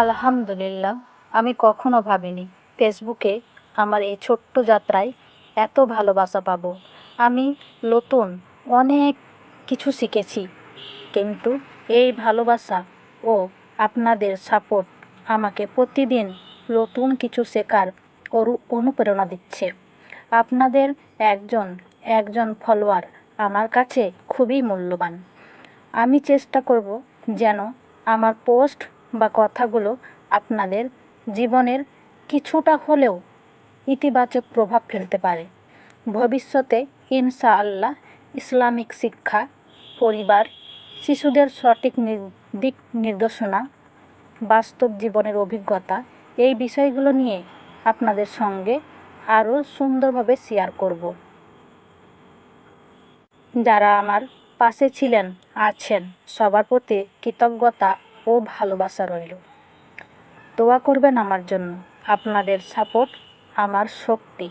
আলহামদুলিল্লাহ, আমি কখনো ভাবিনি ফেসবুকে আমার এই ছোট্ট যাত্রায় এত ভালোবাসা পাবো। আমি নতুন অনেক কিছু শিখেছি, কিন্তু এই ভালোবাসা ও আপনাদের সাপোর্ট আমাকে প্রতিদিন নতুন কিছু শেখার অনু অনুপ্রেরণা দিচ্ছে। আপনাদের একজন একজন ফলোয়ার আমার কাছে খুবই মূল্যবান। আমি চেষ্টা করব যেন আমার পোস্ট বা কথাগুলো আপনাদের জীবনের কিছুটা হলেও ইতিবাচক প্রভাব ফেলতে পারে। ভবিষ্যতে ইনশাআল্লাহ ইসলামিক শিক্ষা, পরিবার, শিশুদের সঠিক দিক নির্দেশনা, বাস্তব জীবনের অভিজ্ঞতা এই বিষয়গুলো নিয়ে আপনাদের সঙ্গে আরও সুন্দরভাবে শেয়ার করব। যারা আমার পাশে ছিলেন, আছেন, সবার প্রতি কৃতজ্ঞতা ও ভালোবাসা রইল। দোয়া করবেন আমার জন্য, আপনাদের সাপোর্ট, আমার শক্তি।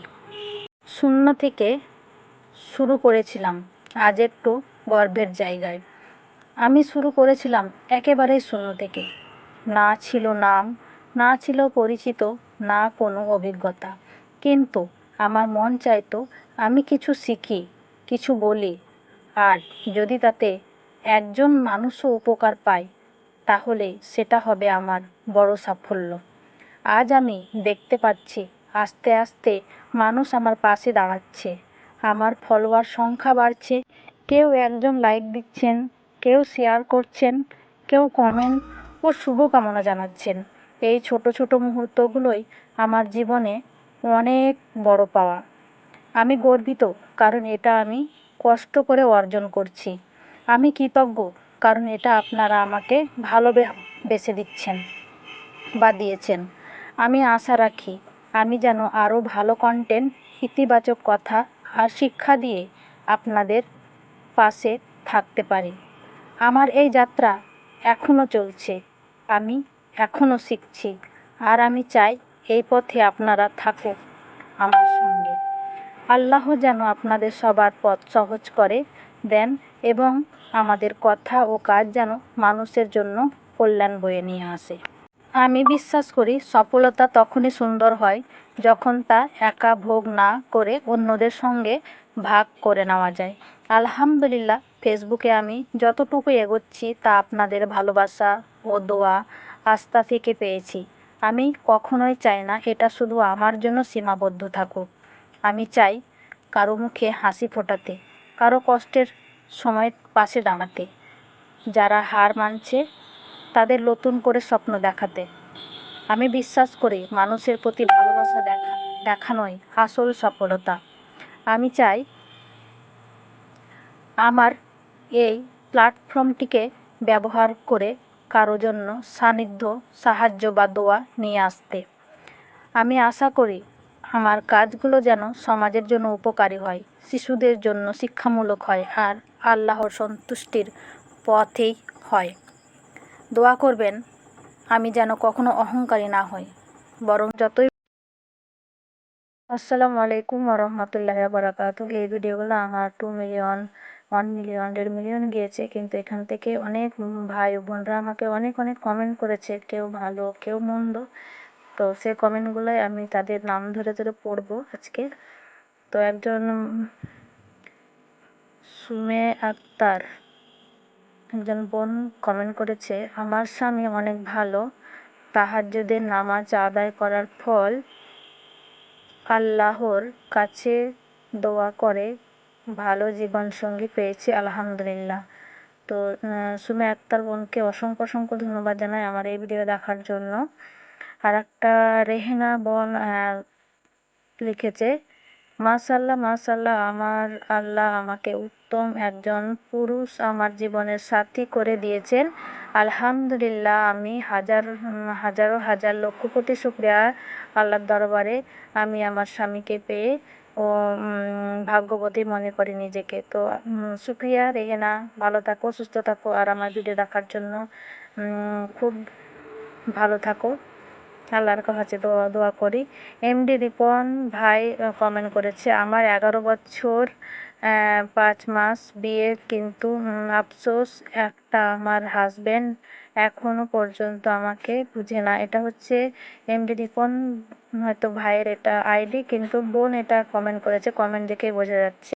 শূন্য থেকে শুরু করেছিলাম, আজ একটু গর্বের জায়গায়। আমি শুরু করেছিলাম একেবারেই শূন্য থেকে। না ছিল নাম, না ছিল পরিচিত, না কোনো অভিজ্ঞতা। কিন্তু আমার মন চাইতো আমি কিছু শিখি, কিছু বলি। আর যদি তাতে একজন মানুষও উপকার পায় তাহলে সেটা হবে আমার বড় সাফল্য। আজ আমি দেখতে পাচ্ছি, আস্তে আস্তে মানুষ আমার পাশে দাঁড়াচ্ছে। আমার ফলোয়ার সংখ্যা বাড়ছে। কেউ একজন লাইক দিচ্ছেন, কেউ শেয়ার করছেন, কেউ কমেন্ট ও শুভকামনা জানাচ্ছেন। এই ছোট ছোট মুহূর্তগুলোই আমার জীবনে অনেক বড় পাওয়া। আমি গর্বিত, কারণ এটা আমি কষ্ট করে অর্জন করছি। আমি কৃতজ্ঞ কারণ এটা আপনারা আমাকে ভালোবেসে দিচ্ছেন বা দিয়েছেন। আমি আশা রাখি, আমি যেন আরও ভালো কন্টেন্ট ইতিবাচক কথা আর শিক্ষা দিয়ে আপনাদের পাশে থাকতে পারি। আমার এই যাত্রা এখনও চলছে, আমি এখনও শিখছি আর আমি চাই এই পথে আপনারা থাকুক আমার সঙ্গে। আল্লাহ যেন আপনাদের সবার পথ সহজ করে দেন এবং আমাদের কথা ও কাজ যেন মানুষের জন্য কল্যাণ বয়ে নিয়ে আসে। আমি বিশ্বাস করি সফলতা তখনই সুন্দর হয় যখন তা একা ভোগ না করে অন্যদের সঙ্গে ভাগ করে নেওয়া যায়। আলহামদুলিল্লাহ, ফেসবুকে আমি যতটুকু এগোচ্ছি তা আপনাদের ভালোবাসা ও দোয়া আস্থা থেকে পেয়েছি। আমি কখনোই চাই না এটা শুধু আমার জন্য সীমাবদ্ধ থাকুক। আমি চাই কারও মুখে হাসি ফোটাতে, কারও কষ্টের সময় পাশে দাঁড়াতে। যারা হার মানছে, তাদের নতুন করে স্বপ্ন দেখাতে। আমি বিশ্বাস করি, মানুষের প্রতি ভালোবাসা দেখা, দেখানোই আসল সফলতা। আমি চাই আমার এই প্ল্যাটফর্মটিকে ব্যবহার করে কারও জন্য সান্নিধ্য, সাহায্য বা দোয়া নিয়ে আসতে। আমি আশা করি আমার কাজগুলো যেন সমাজের জন্য উপকারী হয়, শিশুদের জন্য শিক্ষামূলক হয় আর আল্লাহর সন্তুষ্টির পথেই হয়। দোয়া করবেন, আমি যেন কখনো অহংকারী না হই। বরং যতই আসসালামু আলাইকুম রহমতুল্লাহ বারাকাত এই ভিডিওগুলো আমার টু মিলিয়ন ওয়ান মিলিয়ন দেড় মিলিয়ন গিয়েছে, কিন্তু এখান থেকে অনেক ভাই বোনরা আমাকে অনেক অনেক কমেন্ট করেছে, কেউ ভালো, কেউ মন্দ। তো সেই কমেন্টগুলোই আমি তাদের নাম ধরে ধরে পড়ব আজকে। তো একজন সুমে আক্তার, একজন বোন কমেন্ট করেছে, আমার স্বামী অনেক ভালো। তাহাজ্জুদের নামাজ আদায় করার ফল আল্লাহর কাছে দোয়া করে, ভালো জীবনসঙ্গী পেয়েছি, আলহামদুলিল্লাহ। তো সুমে আক্তার বোনকে অসংখ্য অসংখ্য ধন্যবাদ জানাই আমার এই ভিডিও দেখার জন্য। আর একটা রেহেনা বোন লিখেছে মাশাল্লাহ মাশাল্লাহ আমার আল্লাহ আমাকে উত্তম একজন পুরুষ আমার জীবনের সাথী করে দিয়েছেন। আলহামদুলিল্লাহ, আমি হাজার, হাজারো, হাজার লক্ষ কোটি শুক্রিয়া আল্লাহর দরবারে আমি আমার স্বামীকে পেয়ে ও ভাগ্যবতী মনে করি নিজেকে। তো শুক্রিয়া রেহেনা, ভালো থাকো, সুস্থ থাকো, আর আমার ভিডিও দেখার জন্য খুব ভালো থাকো। আল্লাহর কাছে দোয়া দোয়া করি। এমডি রিপন ভাই কমেন্ট করেছে, আমার এগারো বছর পাঁচ মাস বিয়ে, কিন্তু আফসোস, একটা আমার হাজব্যান্ড এখনও পর্যন্ত আমাকে বুঝে না। এটা হচ্ছে এমডি রিপন হয়তো ভাইয়ের এটা আইডি কিন্তু বোন এটা কমেন্ট করেছে কমেন্ট দেখেই বোঝা যাচ্ছে।